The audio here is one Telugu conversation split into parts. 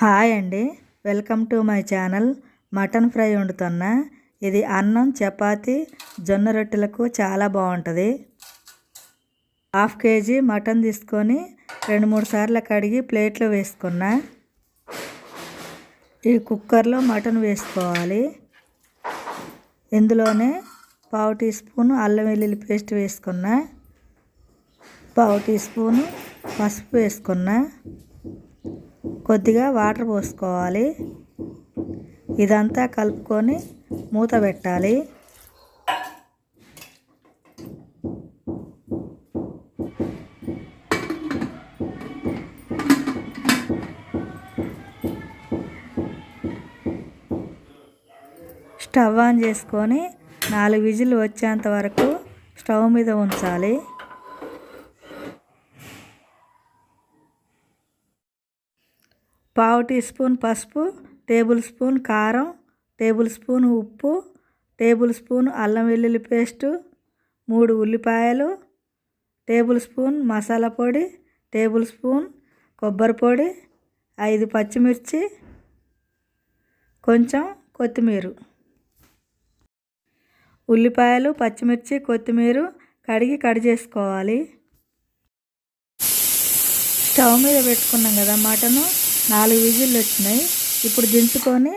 హాయ్ అండి. Welcome to my channel mutton fry వండుతున్నా. ఇది అన్నం చపాతి జొన్న రొట్టెలకు చాలా బాగుంటుంది హాఫ్ కేజీ మటన్ తీసుకొని రెండు మూడు సార్లు కడిగి ప్లేట్లో వేసుకున్నా. ఈ కుక్కర్లో మటన్ వేసుకోవాలి. ఇందులోనే పావు టీ స్పూన్ అల్లం వెల్లుల్లి పేస్ట్ వేసుకున్నా. పావు టీ స్పూను పసుపు వేసుకున్నా. కొద్దిగా వాటర్ పోసుకోవాలి. ఇదంతా కలుపుకొని మూత పెట్టాలి. స్టవ్ ఆన్ చేసుకొని నాలుగు విజిల్ వచ్చేంత వరకు స్టవ్ మీద ఉంచాలి. పావు టీ స్పూన్ పసుపు టేబుల్ స్పూన్ కారం టేబుల్ స్పూన్ ఉప్పు టేబుల్ స్పూన్ అల్లం వెల్లుల్లి పేస్టు మూడు ఉల్లిపాయలు టేబుల్ స్పూన్ మసాలా పొడి టేబుల్ స్పూన్ కొబ్బరి పొడి ఐదు పచ్చిమిర్చి కొంచెం కొత్తిమీర. ఉల్లిపాయలు పచ్చిమిర్చి కొత్తిమీర కడిగి కడి చేసుకోవాలి. స్టవ్ మీద పెట్టుకున్నాం కదా మటను. నాలుగు విజిల్లు వచ్చినాయి. ఇప్పుడు దించుకొని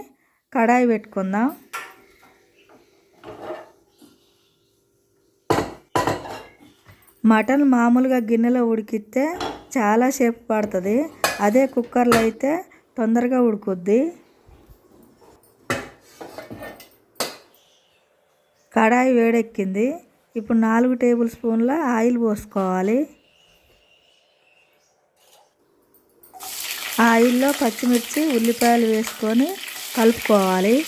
కడాయి పెట్టుకుందాం. మటన్ మామూలుగా గిన్నెలో ఉడికిస్తే చాలా సేపు పడుతుంది. అదే కుక్కర్లో అయితే తొందరగా ఉడుకుద్ది. కడాయి వేడెక్కింది. ఇప్పుడు నాలుగు టేబుల్ స్పూన్ల ఆయిల్ పోసుకోవాలి. ఆయిల్లో పచ్చిమిర్చి ఉల్లిపాయలు వేసుకొని కలుపుకోవాలి.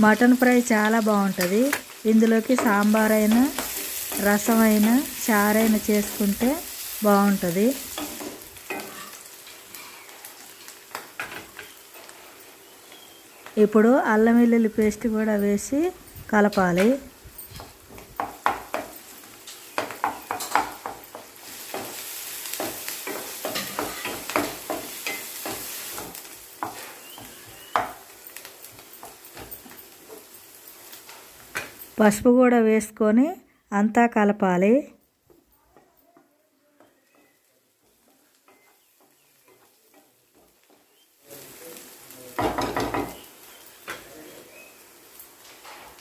మటన్ ఫ్రై చాలా బాగుంటుంది. ఇందులోకి సాంబార్ అయినా రసం అయినా చారైనా చేసుకుంటే బాగుంటుంది. ఇప్పుడు అల్లం వెల్లుల్లి పేస్ట్ కూడా వేసి కలపాలి. పసుపు కూడా వేసుకొని అంతా కలపాలి.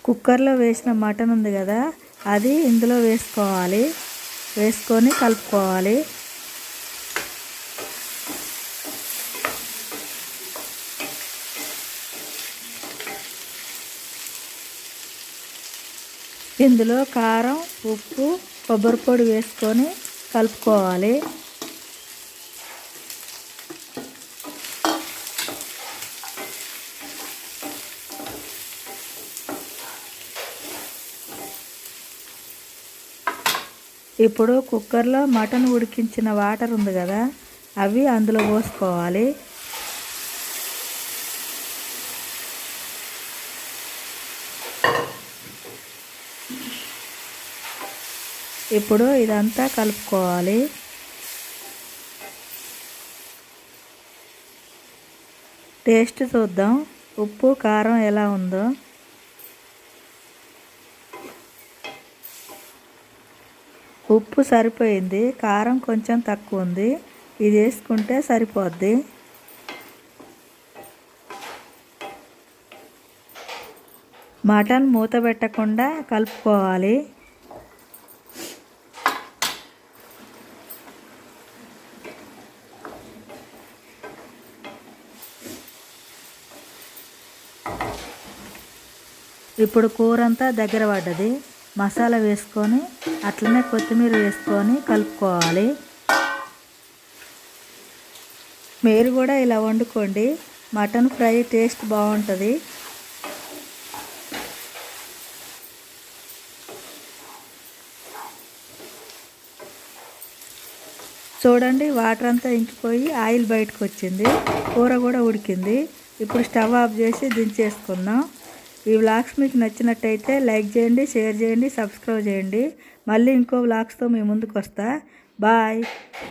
కుక్కర్లో వేసిన మటన్ ఉంది కదా అది ఇందులో వేసుకోవాలి. వేసుకొని కలుపుకోవాలి. ఇందులో కారం ఉప్పు కొబ్బరి పొడి వేసుకొని కలుపుకోవాలి. ఇప్పుడు కుక్కర్లో మటన్ ఉడికించిన వాటర్ ఉంది కదా అవి అందులో పోసుకోవాలి. ఇప్పుడు ఇదంతా కలుపుకోవాలి. టేస్ట్ చూద్దాం. ఉప్పు కారం ఎలా ఉందో. ఉప్పు సరిపోయింది. కారం కొంచెం తక్కువ ఉంది. ఇది వేసుకుంటే సరిపోద్ది. మటన్ మూత పెట్టకుండా కలుపుకోవాలి. ఇప్పుడు కూర అంతా దగ్గర పడ్డది. మసాలా వేసుకొని అట్లనే కొత్తిమీర వేసుకొని కలుపుకోవాలి. మీరు కూడా ఇలా వండుకోండి. మటన్ ఫ్రై టేస్ట్ బాగుంటుంది. చూడండి వాటర్ అంతా ఇంకిపోయి ఆయిల్ బయటకు వచ్చింది కూర కూడా ఉడికింది. ఇప్పుడు స్టవ్ ఆఫ్ చేసి దించేసుకుందాం. ఈ వ్లాగ్స్ మీకు నచ్చినట్టయితే లైక్ చేయండి షేర్ చేయండి సబ్స్క్రైబ్ చేయండి. మళ్ళీ ఇంకో వ్లాగ్స్తో మీ ముందుకు వస్తా బాయ్.